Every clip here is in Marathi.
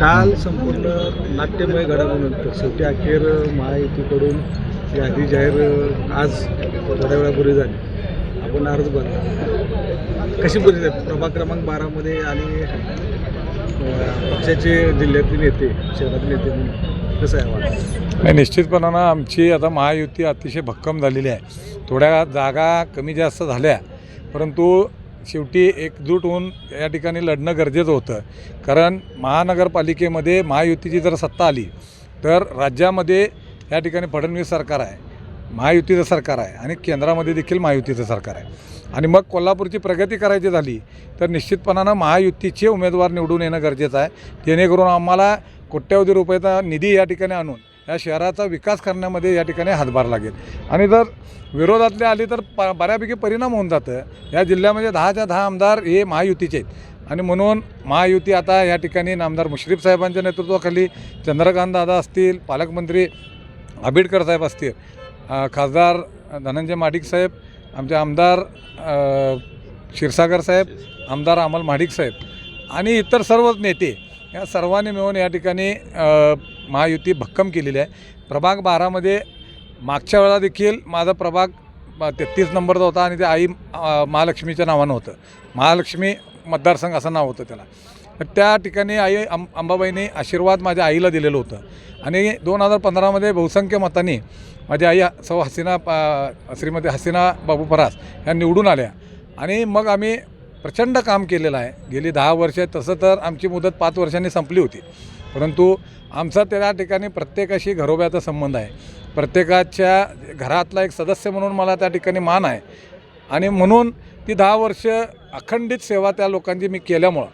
काल संपूर्ण नाट्यमय घडामोडीनंतर शेवटी अखेर महायुतीकडून यादी जाहीर आज थोड्या वेळापूर्वी झाली. आपण अर्ज भरला कशी परिस्थिती आहे? प्रभाग क्रमांक बारामध्ये आणि पक्षाचे जिल्ह्यातील नेते शहरातील नेते म्हणून कसं आहे वाटतं? नाही निश्चितपणानं आमची आता महायुती अतिशय भक्कम झालेली आहे. थोड्या जागा कमी जास्त झाल्या परंतु शेवटी एकजूट होऊन या ठिकाणी लढणं गरजेचं होतं. कारण महानगरपालिकेमध्ये महायुतीची जर सत्ता आली तर राज्यामध्ये या ठिकाणी फडणवीस सरकार आहे महायुतीचं सरकार आहे आणि केंद्रामध्ये देखील महायुतीचं सरकार आहे. आणि मग कोल्हापूरची प्रगती करायची झाली तर निश्चितपणानं महायुतीचे उमेदवार निवडून येणं गरजेचं आहे. जेणेकरून आम्हाला कोट्यवधी रुपयाचा निधी या ठिकाणी आणून या शहराचा विकास करण्यामध्ये या ठिकाणी हातभार लागेल. आणि जर विरोधातले आली तर प बऱ्यापैकी परिणाम होऊन जातं. या जिल्ह्यामध्ये दहाच्या दहा आमदार हे महायुतीचे आहेत. आणि म्हणून महायुती आता या ठिकाणी आमदार मुश्रीफ साहेबांच्या नेतृत्वाखाली चंद्रकांत दादा असतील पालकमंत्री आंबेडकर साहेब असतील खासदार धनंजय माडिक साहेब आमचे आमदार क्षीरसागर साहेब आमदार अमल माडिक साहेब आणि इतर सर्वच नेते या सर्वांनी मिळून या ठिकाणी महायुती भक्कम केलेली आहे. प्रभाग बारामध्ये मागच्या वेळा देखील माझा प्रभाग तेहतीस नंबरचा होता आणि ते आई महालक्ष्मीच्या नावानं होतं. महालक्ष्मी मतदारसंघ असं नाव होतं त्याला. तर त्या ठिकाणी आई अं अंबाबाईने आशीर्वाद माझ्या आईला दिलेलं होतं. आणि दोन हजार पंधरामध्ये बहुसंख्य मतांनी माझी आई सौ हसीना श्रीमती हसीना बाबू परास ह्या निवडून आल्या. आणि मग आम्ही प्रचंड काम केलेलं आहे. गेली दहा वर्ष तसं तर आमची मुदत पाच वर्षांनी संपली होती. परंतु आमचा त्या ठिकाणी प्रत्येकाशी घरोब्याचा संबंध आहे. प्रत्येकाच्या घरातला एक सदस्य म्हणून मला त्या ठिकाणी मान आहे. आणि म्हणून ती दहा वर्ष अखंडित सेवा त्या लोकांची मी केल्यामुळं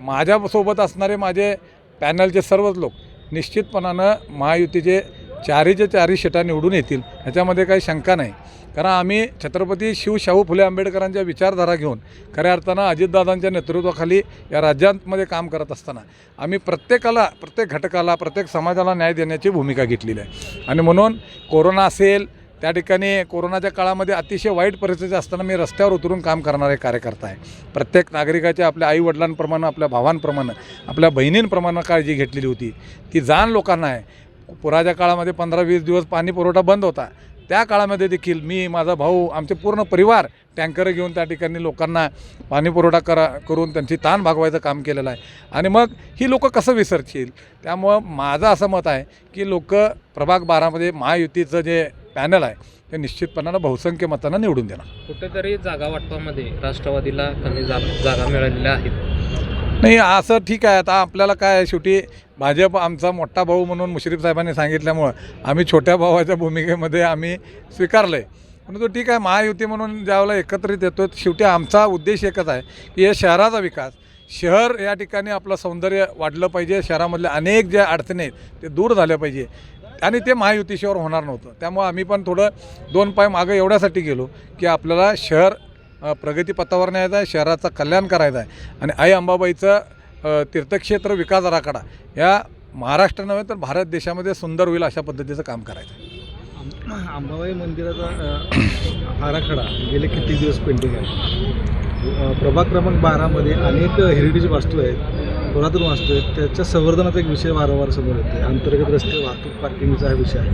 माझ्यासोबत असणारे माझे पॅनलचे सर्वच लोक निश्चितपणानं महायुतीचे चारीच्या चारी शिटा निवडून येतील ह्याच्यामध्ये काही शंका नाही. कारण आम्ही छत्रपती शिव शाहू फुले आंबेडकरांच्या विचारधारा घेऊन खऱ्या अर्थानं अजितदादांच्या नेतृत्वाखाली या राज्यांमध्ये काम करत असताना आम्ही प्रत्येकाला प्रत्येक घटकाला प्रत्येक समाजाला न्याय देण्याची भूमिका घेतलेली आहे. आणि म्हणून कोरोना असेल त्या ठिकाणी कोरोनाच्या काळामध्ये अतिशय वाईट परिस्थिती असताना मी रस्त्यावर उतरून काम करणारे कार्यकर्ता आहे. प्रत्येक नागरिकाच्या आपल्या आईवडिलांप्रमाणे आपल्या भावांप्रमाणे आपल्या बहिणींप्रमाणे काळजी घेतलेली होती. ती जाण लोकांना आहे. पुराच्या काळामध्ये पंधरा वीस दिवस पाणी पुरवठा बंद होता. त्या काळामध्ये देखील मी माझा भाऊ आमचे पूर्ण परिवार टँकर घेऊन त्या ठिकाणी लोकांना पाणी पुरवठा करा करून त्यांची ताण भागवायचं काम केलेलं आहे. आणि मग ही लोकं कसं विसरतील? त्यामुळं माझं असं मत आहे की लोक प्रभाग बारामध्ये महायुतीचं जे पॅनल आहे ते निश्चितपणानं बहुसंख्य मतांना निवडून देणार. कुठेतरी जागा वाटपामध्ये राष्ट्रवादीला कमी जा जागा मिळालेल्या आहेत. नाही असं ठीक आहे. आता आपल्याला काय आहे, शेवटी भाजप आमचा मोठा भाऊ म्हणून मुश्रीफ साहेबांनी सांगितल्यामुळं आम्ही छोट्या भावाच्या भूमिकेमध्ये आम्ही स्वीकारलं आहे परंतु ठीक आहे महायुती म्हणून ज्यावेळेला एकत्रित येतो शेवटी आमचा उद्देश एकच आहे की हे शहराचा विकास. शहर या ठिकाणी आपलं सौंदर्य वाढलं पाहिजे. शहरामधल्या अनेक ज्या अडचणी आहेत ते दूर झाल्या पाहिजे. आणि ते महायुतीशिवाय होणार नव्हतं. त्यामुळं आम्ही पण थोडं दोन पाय मागं एवढ्यासाठी गेलो की आपल्याला शहर प्रगतीपथावर न्यायचा आहे शहराचं कल्याण करायचं आहे. आणि आई अंबाबाईचं तीर्थक्षेत्र विकास आराखडा. या महाराष्ट्र नव्हे तर भारत देशामध्ये सुंदर होईल अशा पद्धतीचं काम करायचं. आहे अंबाबाई मंदिराचा आराखडा गेले किती दिवस पेंटिंग आहे? प्रभाग क्रमांक बारामध्ये अनेक हेरिटेज वास्तू आहेत पुरातन वास्तू आहेत त्याच्या संवर्धनाचा एक विषय वारंवार समोर येते अंतर्गत रस्ते वाहतूक पार्किंगचा हा विषय आहे.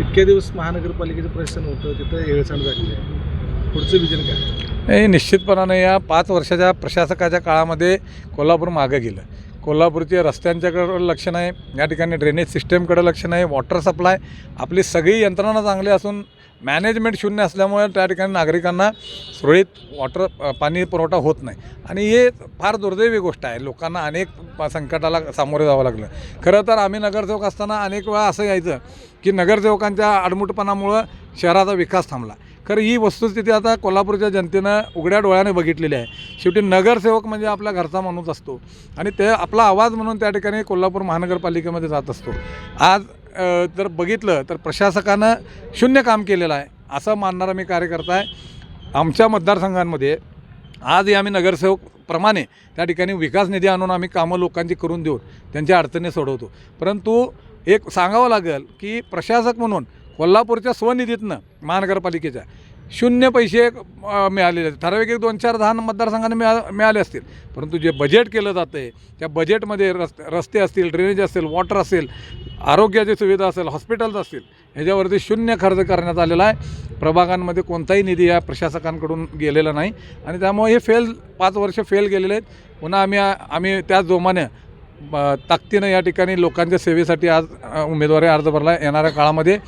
इतके दिवस महानगरपालिकेचं प्रशासन होतं तिथं हेळसांड झालेली आहे. पुढचं विजन काय? नाही निश्चितपणाने या पाच वर्षाच्या प्रशासकाच्या काळामध्ये कोल्हापूर मागं गेलं. कोल्हापूरच्या रस्त्यांच्याकडं लक्ष नाही या ठिकाणी ड्रेनेज सिस्टमकडे लक्ष नाही वॉटर सप्लाय आपली सगळी यंत्रणा चांगली असून मॅनेजमेंट शून्य असल्यामुळे त्या ठिकाणी नागरिकांना सुरळीत वॉटर पाणी पुरवठा होत नाही. आणि हे फार दुर्दैवी गोष्ट आहे. लोकांना अनेक प- संकटाला सामोरे जावं लागलं. खरं तर आम्ही नगरसेवक असताना अनेक वेळा असं यायचं की नगरसेवकांच्या आडमुटपणामुळं शहराचा विकास थांबला. खरं ही वस्तुस्थिती आता कोल्हापूरच्या जनतेनं उघड्या डोळ्याने बघितलेली आहे. शेवटी नगरसेवक म्हणजे आपला घरचा माणूस असतो. आणि ते आपला आवाज म्हणून त्या ठिकाणी कोल्हापूर महानगरपालिकेमध्ये जात असतो. आज जर बघितलं तर प्रशासकानं शून्य काम केलेलं आहे असं मानणारा मी कार्यकर्ता आहे. आमच्या मतदारसंघांमध्ये आजही आम्ही नगरसेवकप्रमाणे त्या ठिकाणी विकास निधी आणून आम्ही कामं लोकांची करून देऊन त्यांच्या अडचणी सोडवतो. परंतु एक सांगावं लागेल की प्रशासक म्हणून कोल्हापूरच्या स्वनिधीतनं महानगरपालिकेच्या शून्य पैसे मिळालेले आहेत. ठराविक एक दोन चार दहा मतदारसंघांना मिळा मिळाले असतील. परंतु जे बजेट केलं जातं आहे त्या बजेटमध्ये रस्ते रस्ते असतील ड्रेनेज असेल वॉटर असेल आरोग्याची सुविधा असेल हॉस्पिटल्स असतील ह्याच्यावरती शून्य खर्च करण्यात आलेला आहे. प्रभागांमध्ये कोणताही निधी या प्रशासकांकडून गेलेला नाही. आणि त्यामुळे हे फेल पाच वर्ष फेल गेलेले आहेत. पुन्हा आम्ही आम्ही त्याच जोमाने ब- ताकदीनं या ठिकाणी लोकांच्या सेवेसाठी आज उमेदवारी अर्ज भरला. येणाऱ्या काळामध्ये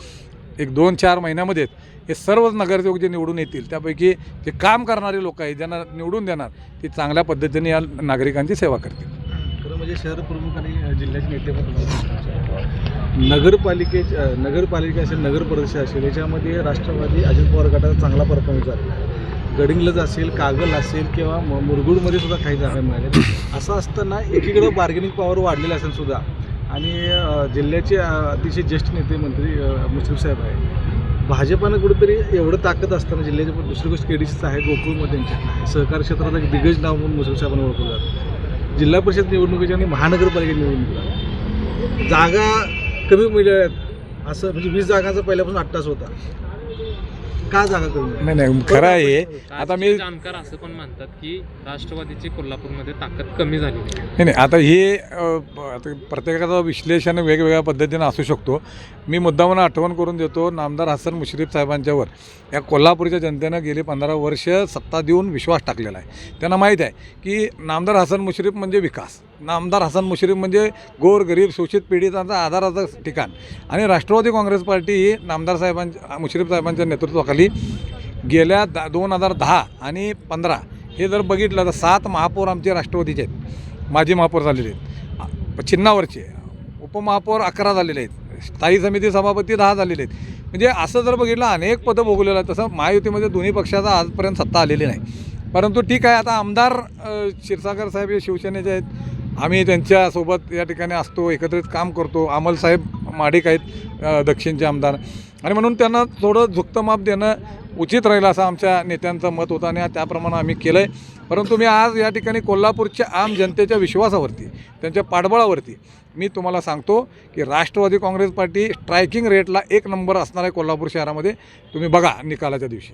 एक दोन चार महिन्यामध्ये हे सर्वच नगरसेवक जे निवडून येतील त्यापैकी जे काम करणारे लोक आहेत ज्यांना निवडून देणार ते चांगल्या पद्धतीने या नागरिकांची सेवा करतील. खरं म्हणजे शहर प्रमुख आणि जिल्ह्याचे नेते नगरपालिके नगरपालिका असेल नगर परिषद असेल याच्यामध्ये राष्ट्रवादी अजित पवार गटाचा चांगला परफॉर्मन्स झाला गडिंगलज असेल कागल असेल किंवा म- मुरगुडमध्ये सुद्धा काही जागा मिळाल्या. असं असताना एकीकडं बार्गेनिंग पॉवर वाढलेलं असेल सुद्धा आणि जिल्ह्याचे अतिशय ज्येष्ठ नेते मंत्री मुश्रीफ साहेब आहे भाजपानं कुठेतरी एवढं ताकद असताना जिल्ह्याचे पण दुसरी गोष्ट के डी सीचं आहे गोकुळमध्ये त्यांच्याकडे आहे. सहकार क्षेत्रात एक दिग्गज नाव म्हणून मुश्रीफ साहेबांना ओळखलं जातं. जिल्हा परिषद निवडणुकीच्या आणि महानगरपालिका निवडणुकीला जागा कमी मिळाल्यात. असं म्हणजे वीस जागांचा पहिल्यापासून अट्टास होता. का जागा कमी? नाही नाही खरं आहे. आता मी जाणकार असं पण म्हणतात की राष्ट्रवादीची कोल्हापूरमध्ये ताकद कमी झाली नाही नाही आता हे अ, प- आता प्रत्येकाचं विश्लेषण वेगवेगळ्या पद्धतीनं असू शकतो. मी मुद्दामून आठवण करून देतो नामदार हसन मुश्रीफ साहेबांच्यावर. या कोल्हापूरच्या जनतेनं गेली पंधरा वर्ष सत्ता देऊन विश्वास टाकलेला आहे. त्यांना माहीत आहे की नामदार हसन मुश्रीफ म्हणजे विकास. नामदार हसन मुश्रीफ म्हणजे गोरगरीब शोषित पीडितांचा आधाराचं ठिकाण. आणि राष्ट्रवादी काँग्रेस पार्टी ही नामदार साहेबांच्या मुश्रीफ साहेबांच्या नेतृत्वाखाली गेल्या दा दोन हजार दहा आणि पंधरा हे जर बघितलं तर सात महापौर आमचे राष्ट्रवादीचे आहेत. माजी महापौर झालेले आहेत. चिन्हावरचे. उपमहापौर अकरा झालेले आहेत. स्थायी समिती सभापती दहा झालेले आहेत. म्हणजे असं जर बघितलं अनेक पदं भोगलेलं आहे तसं महायुतीमध्ये दोन्ही पक्षाचा आजपर्यंत सत्ता आलेली नाही. परंतु ठीक आहे आता आमदार क्षीरसागर साहेब हे शिवसेनेचे आहेत. आम्ही त्यांच्यासोबत या ठिकाणी असतो एकत्रित काम करतो. अमल साहेब माडिक आहेत दक्षिणचे आमदार. आणि म्हणून त्यांना थोडं झुकतं माप देणं उचित राहील असं आमच्या नेत्यांचं मत होतं आणि त्याप्रमाणे आम्ही केलं आहे परंतु मी आज या ठिकाणी कोल्हापूरच्या आम जनतेच्या विश्वासावरती त्यांच्या पाठबळावरती मी तुम्हाला सांगतो की राष्ट्रवादी काँग्रेस पार्टी स्ट्रायकिंग रेटला एक नंबर असणार आहे कोल्हापूर शहरामध्ये तुम्ही बघा निकालाच्या दिवशी.